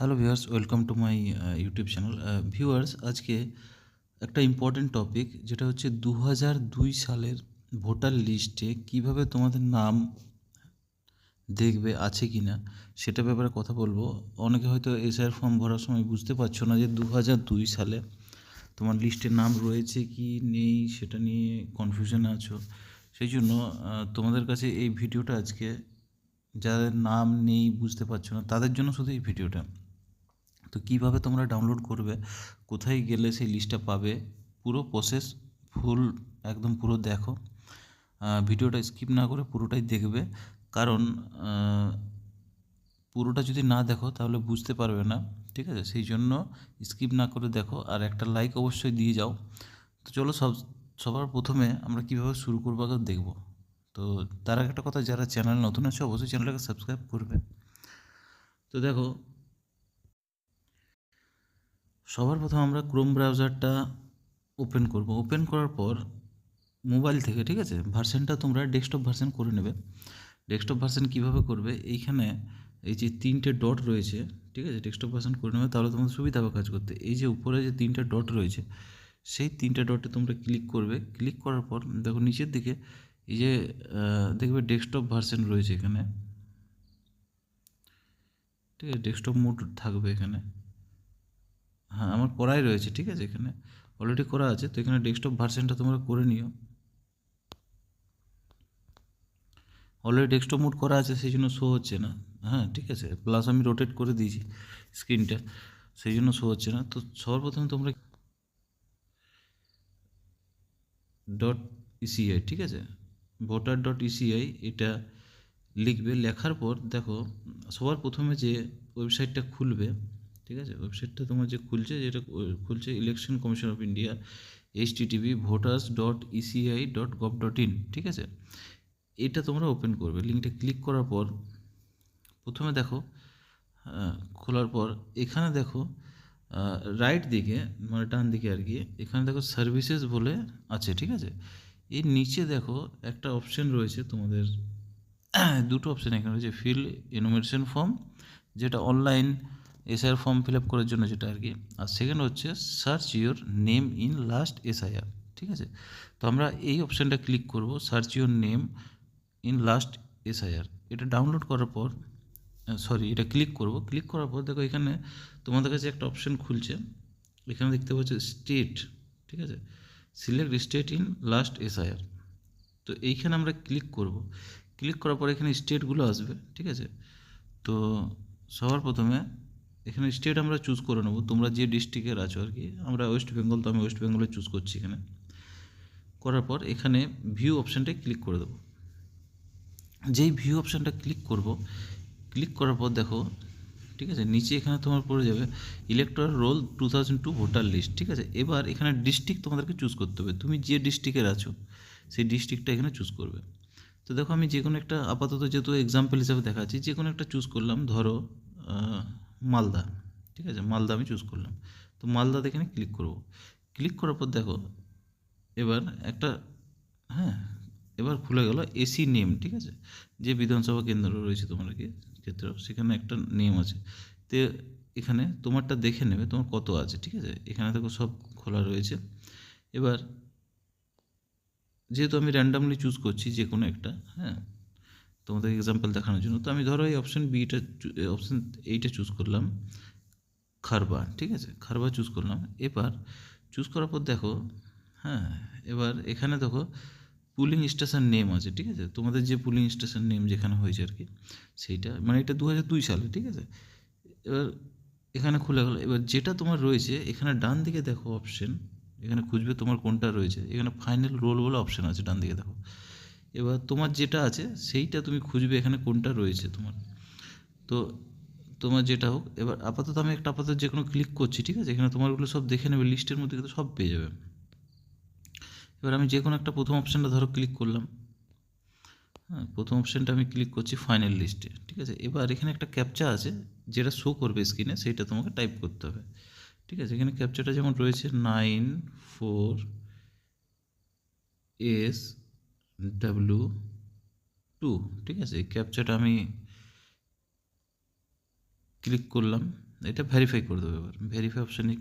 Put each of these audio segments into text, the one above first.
Hello viewers welcome to my YouTube channel viewers আজকে একটা important topic যেটা হচ্ছে দু হাজার দুই সালের ভোটার লিস্টে কীভাবে তোমাদের নাম দেখবে, আছে কি না সেটা ব্যাপারে কথা বলব। অনেকে হয়তো এসআইআর ফর্ম ভরার সময় বুঝতে পারছ না যে দু হাজার দুই সালে তোমার লিস্টে নাম রয়েছে কি নেই, সেটা নিয়ে কনফিউশনে আছো। সেই জন্য তোমাদের কাছে এই ভিডিওটা আজকে, যাদের নাম নেই বুঝতে পারছ না, তাদের জন্য শুধু এই ভিডিওটা। তো কীভাবে তোমরা ডাউনলোড করবে, কোথায় গেলে সেই লিস্টটা পাবে, পুরো প্রসেস ফুল একদম পুরো দেখো। ভিডিওটা স্কিপ না করে পুরোটাই দেখবে। কারণ পুরোটা যদি না দেখো তাহলে বুঝতে পারবে না, ঠিক আছে? সেই জন্য স্কিপ না করে দেখো। আর একটা লাইক অবশ্যই দিয়ে যাও। তো চলো সব, সবার প্রথমে আমরা কীভাবে শুরু করব আগে দেখব। তো তার একটা কথা, যারা চ্যানেল নতুন আছে, অবশ্যই চ্যানেলটাকে সাবস্ক্রাইব করবে। তো দেখো সবার প্রথম আমরা ক্রোম ব্রাউজারটা ওপেন করব। ওপেন করার পর মোবাইল থেকে, ঠিক আছে? ভার্সনটা তোমরা ডেস্কটপ ভার্সন করে নেবে। ডেস্কটপ ভার্সন কীভাবে করবে? এইখানে এই যে তিনটে ডট রয়েছে, ঠিক আছে? ডেস্কটপ ভার্সন করে নেবে, তাহলে তোমাদের সুবিধা হবে কাজ করতে। এই যে উপরে যে তিনটে ডট রয়েছে, সেই তিনটে ডটে তোমরা ক্লিক করবে। ক্লিক করার পর, দেখো নিচের দিকে এই যে দেখবে ডেস্কটপ ভার্সন রয়েছে এখানে। ঠিক আছে? ডেস্কটপ মোড থাকবে এখানে। হ্যাঁ আমার করাই রয়েছে, ঠিক আছে, এখানে অলরেডি করা আছে, তো এখানে ডেস্কটপ ভার্সনটা তোমরা করে নিও। অলরেডি ডেস্কটপ মোড করা আছে, সেই জন্য শো হচ্ছে না। হ্যাঁ ঠিক আছে প্লাস আমি রোটেট করে দিয়েছি স্ক্রিনটা সেই জন্য শো হচ্ছে না। তো সবার প্রথমে তোমরা ডট ইসিআই ঠিক আছে? ভোটার ডট ইসিআই এটা লিখবে, লেখার পর দেখো, সবার প্রথমে যে ওয়েবসাইটটা খুলবে ঠিক আছে? ওয়েবসাইটটা তোমার যে খুলছে যেটা খুলছে election commission of India H TV voters dot ECI dot gov dot in ঠিক আছে? এটা তোমরা ওপেন করবে। লিঙ্কটা ক্লিক করার পর, প্রথমে দেখো খোলার পর, এখানে দেখো রাইট দিকে মানে ডান দিকে আর কি, এখানে দেখো সার্ভিসেস বলে আছে, ঠিক আছে? এর নিচে দেখো একটা অপশন রয়েছে তোমাদের, দুটো অপশন এখানে রয়েছে ফিল এনুমেরেশন ফর্ম যেটা online SIR form fill up করার জন্য যেটা আর কি। আর সেকেন্ড হচ্ছে search your name in last SIR ঠিক আছে? তো আমরা এই অপশানটা ক্লিক করব search your name in last SIR এটা ডাউনলোড করার পর সরি এটা ক্লিক করব। ক্লিক করার পর দেখো এখানে তোমাদের কাছে একটা অপশন খুলছে। এখানে দেখতে পাচ্ছ স্টেট ঠিক আছে? Select state in last SIR তো এইখানে আমরা ক্লিক করব। ক্লিক করার পর এখানে স্টেটগুলো আসবে, ঠিক আছে? তো সবার প্রথমে এখানে স্টেট আমরা চুজ করে নেব। তোমরা যে ডিস্ট্রিক্টের আছো আর কি, আমরা ওয়েস্ট বেঙ্গল তো আমি ওয়েস্ট বেঙ্গলে চুজ করছি এখানে। করার পর এখানে ভিউ অপশানটায় ক্লিক করে দেবো। যেই ভিউ অপশানটা ক্লিক করব ক্লিক করার পর দেখো, ঠিক আছে, নিচে এখানে তোমার পড়ে যাবে electoral roll two thousand two voter list ঠিক আছে? এবার এখানে ডিস্ট্রিক্ট তোমাদেরকে চুজ করতে হবে। তুমি যে ডিস্ট্রিক্টের আছো, সেই ডিস্ট্রিক্টটা এখানে চুজ করবে। তো দেখো আমি যে কোনো একটা আপাতত যেহেতু এক্সাম্পল হিসাবে দেখাচ্ছি যে কোনো একটা চুজ করলাম। ধরো মালদা, ঠিক আছে? মালদা আমি চুজ করলাম। তো মালদাতে এখানে ক্লিক করব। ক্লিক করার পর দেখো, এবার একটা হ্যাঁ এবার খুলে গেল এসি নেম ঠিক আছে? যে বিধানসভা কেন্দ্র রয়েছে তোমার কি ক্ষেত্র সেখানে একটা নেম আছে। তো এখানে তোমারটা দেখে নেবে, তোমার কত আছে, ঠিক আছে? এখানে দেখো সব খোলা রয়েছে। এবার যেহেতু আমি র্যান্ডামলি চুজ করছি যে কোনো একটা হ্যাঁ তোমাদের এক্সাম্পল দেখানোর জন্য। তো আমি ধরো এই অপশান বিটা অপশান এইটা চুজ করলাম খারবা ঠিক আছে? খারবা চুজ করলাম। এবার চুজ করার পর দেখো হ্যাঁ এবার এখানে দেখো পুলিং স্টেশন নেম আছে, ঠিক আছে? তোমাদের যে পুলিং স্টেশন নেম যেখানে হয়েছে আর কি, সেইটা মানে এটা দু দুই সালে, ঠিক আছে? এবার এখানে খুলে গেলো। এবার যেটা তোমার রয়েছে, এখানে ডান দিকে দেখো অপশন এখানে খুঁজবে তোমার কোনটা রয়েছে। এখানে ফাইনাল রোল বলে অপশন আছে, ডান দিকে দেখো। এবার তোমার যেটা আছে, সেইটা তুমি খুঁজবে এখানে কোনটা রয়েছে তোমার। তো তোমার যেটা হোক, এবার আপাতত আমি একটা আপাতত যে কোনো ক্লিক করছি, ঠিক আছে? এখানে তোমারগুলো সব দেখে নেবে লিস্টের মধ্যে কিন্তু সব পেয়ে যাবে। এবার আমি যে কোনো একটা প্রথম অপশানটা ধরো ক্লিক করলাম। হ্যাঁ প্রথম অপশানটা আমি ক্লিক করছি ফাইনাল লিস্টে ঠিক আছে? এবার এখানে একটা ক্যাপচা আছে, যেটা শো করবে স্ক্রিনে সেইটা তোমাকে টাইপ করতে হবে। ঠিক আছে? এখানে ক্যাপচাটা যেমন রয়েছে nine four S W two ঠিক আছে? এই ক্যাপচাটা আমি ক্লিক করলাম। এটা ভেরিফাই করে দেবো এবার। ভেরিফাই অপশানে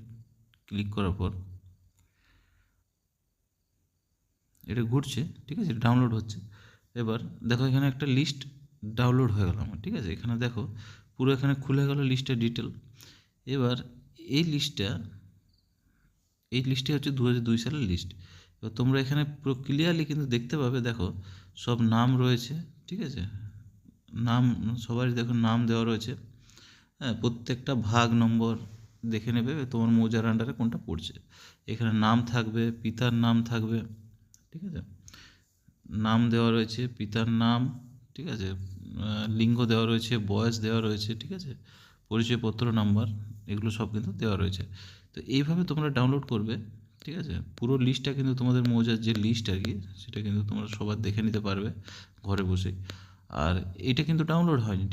ক্লিক করার পর এটা ঘুরছে, ঠিক আছে? ডাউনলোড হচ্ছে। এবার দেখো এখানে একটা লিস্ট ডাউনলোড হয়ে গেল আমার, ঠিক আছে? এখানে দেখো, পুরো এখানে খুলে গেল লিস্টের ডিটেল এবার এই লিস্টটা এই লিস্টটি হচ্ছে দু হাজার দুই সালের লিস্ট এবার তোমরা এখানে পুরো ক্লিয়ারলি কিন্তু দেখতে পাবে, দেখো, সব নাম রয়েছে, ঠিক আছে? নাম, সবারই দেখো নাম দেওয়া রয়েছে। হ্যাঁ প্রত্যেকটা ভাগ নম্বর দেখে নেবে তোমার মৌজার আন্ডারে কোনটা পড়ছে। এখানে নাম থাকবে, পিতার নাম থাকবে, ঠিক আছে? নাম দেওয়া রয়েছে, পিতার নাম, ঠিক আছে? লিঙ্গ দেওয়া রয়েছে, বয়স দেওয়া রয়েছে, ঠিক আছে? পরিচয়পত্র নাম্বার এগুলো সব কিন্তু দেওয়া রয়েছে। তো এইভাবে তোমরা ডাউনলোড করবে। ঠিক আছে? পুরো লিস্টটা কিন্তু তোমাদের মৌজার যে লিস্ট আর কি, সেটা কিন্তু তোমরা সবার দেখে নিতে পারবে ঘরে বসেই। আর এটা কিন্তু ডাউনলোড হয়নি